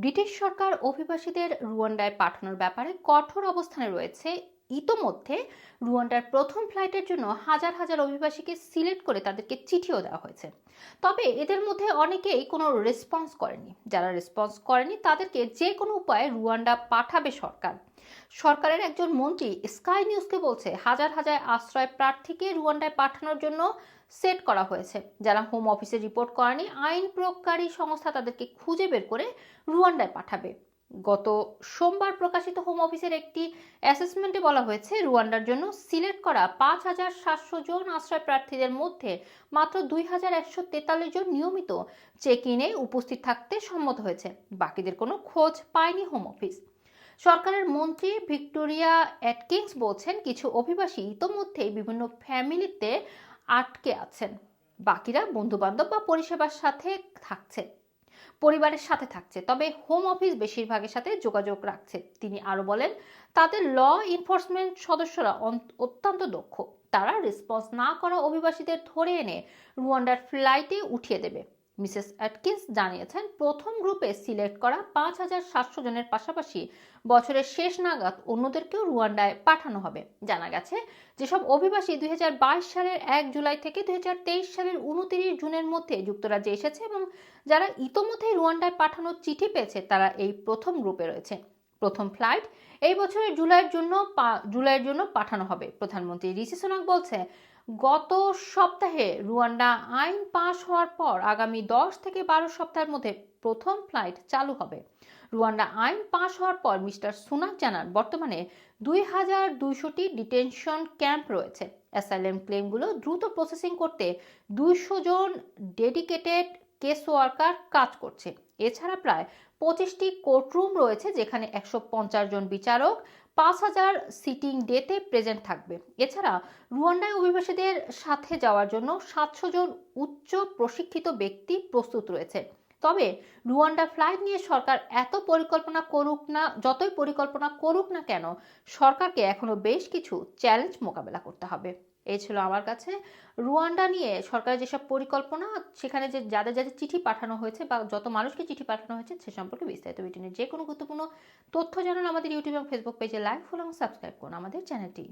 British সরকার অভিবাসীদের রুয়ান্ডায় পাঠানোর ব্যাপারে কঠোর অবস্থানে রয়েছে। ইতোমধ্যে রুয়ান্ডার প্রথম ফ্লাইটের জন্য হাজার হাজার অভিবাসীকে সিলেক্ট করে তাদেরকে চিঠিও দেওয়া হয়েছে। তবে এদের মধ্যে অনেকেই কোনো রেসপন্স করেনি। যারা রেসপন্স করেনি, তাদেরকে যে কোনো উপায়ে রুয়ান্ডা পাঠাবে সরকার। সরকারের একজন মন্ত্রী স্কাই নিউজকে বলছে হাজার হাজার আশ্রয় প্রার্থীকে রুয়ান্ডায় পাঠানোর জন্য সেট করা হয়েছে। যারা হোম অফিসে রিপোর্ট করেনি, আইন প্রয়োগকারী সংস্থা তাদেরকে খুঁজে বের করে রুয়ান্ডায় পাঠাবে। গত সোমবার প্রকাশিত হোম অফিসের একটি অ্যাসেসমেন্টে বলা হয়েছে, রুয়ান্ডার জন্য সিলেক্ট করা পাঁচ হাজার সাতশো জন আশ্রয় প্রার্থীদের মধ্যে মাত্র দুই হাজার একশো তেতাল্লিশ জন নিয়মিত চেক ইনে উপস্থিত থাকতে সম্মত হয়েছে। বাকিদের কোনো খোঁজ পায়নি হোম অফিস। সরকারের মন্ত্রী ভিক্টোরিয়া অ্যাটকিন্স বলছেন, কিছু অভিবাসী ইতোমধ্যেই বিভিন্ন ফ্যামিলিতে আটকে আছেন। বাকিরা বন্ধুবান্ধব বা পরিষেবার সাথে থাকছে, পরিবারের সাথে থাকছে, তবে হোম অফিস বেশিরভাগের সাথে যোগাযোগ রাখছে। তিনি আরও বলেন, তাদের ল এনফোর্সমেন্ট সদস্যরা অত্যন্ত দক্ষ। তারা রেসপন্স না করা অভিবাসীদের ধরে এনে রুয়ান্ডার ফ্লাইটে উঠিয়ে দেবে। মিসেস অ্যাটকিন্স জানিয়েছেন, প্রথম গ্রুপে সিলেক্ট করা পাঁচ হাজার সাতশো জনের পাশাপাশি বছরের শেষ নাগাদ অন্যদেরকেও রুয়ান্ডায় পাঠানো হবে। জানা গেছে, যেসব অভিবাসী দুই হাজার বাইশ সালের এক জুলাই থেকে দুই হাজার তেইশ সালের উনত্রিশ জুনের মধ্যে যুক্তরাজ্যে এসেছে এবং যারা ইতোমধ্যেই রুয়ান্ডায় পাঠানোর চিঠি পেয়েছে, তারা এই প্রথম গ্রুপে রয়েছে। প্রথম ফ্লাইট। এই বছরের জুলাইয়ের জন্য জুলাইয়ের জন্য পাঠানো হবে। প্রধানমন্ত্রী ঋষি সোনাক বলছে গত সপ্তাহে রুয়ান্ডা আইন পাশ হওয়ার পর আগামী দশ থেকে বারো সপ্তাহের মধ্যে প্রথম ফ্লাইট চালু হবে। রুয়ান্ডা আইন পাশ হওয়ার পর মিস্টার সুনাক জানান, বর্তমানে দুই হাজার দুইশোটি ডিটেনশন ক্যাম্প রয়েছে। অ্যাসাইলেম ক্লেমগুলো দ্রুত প্রসেসিং করতে দুইশো জন ডেডিকেটেড কেস ওয়ার্কার কাজ করছে। এছাড়া প্রায় পঁচিশটি কোর্টরুম রয়েছে যেখানে একশো পঞ্চাশ জন বিচারক, পাঁচ হাজার সিটিং ডেতে প্রেজেন্ট থাকবে। এছাড়া রুয়ান্ডায় অভিবাসীদের সাথে যাওয়ার জন্য সাতশো জন উচ্চ প্রশিক্ষিত ব্যক্তি প্রস্তুত রয়েছে। তবে রুয়ান্ডা ফ্লাইট নিয়ে সরকার এত পরিকল্পনা করুক না, যতই পরিকল্পনা করুক না কেন, সরকারকে এখনও বেশ কিছু চ্যালেঞ্জ মোকাবেলা করতে হবে। এই ছিল আমার কাছে। রুয়ান্ডা নিয়ে সরকারের যেসব পরিকল্পনা, সেখানে যে যাদের যাদের চিঠি পাঠানো হয়েছে বা যত মানুষকে চিঠি পাঠানো হয়েছে, সে সম্পর্কে বিস্তারিত নিয়ে। যে কোনো গুরুত্বপূর্ণ তথ্য জানান আমাদের ইউটিউব এবং ফেসবুক পেজে লাইক ফলো এবং সাবস্ক্রাইব করুন আমাদের চ্যানেলটি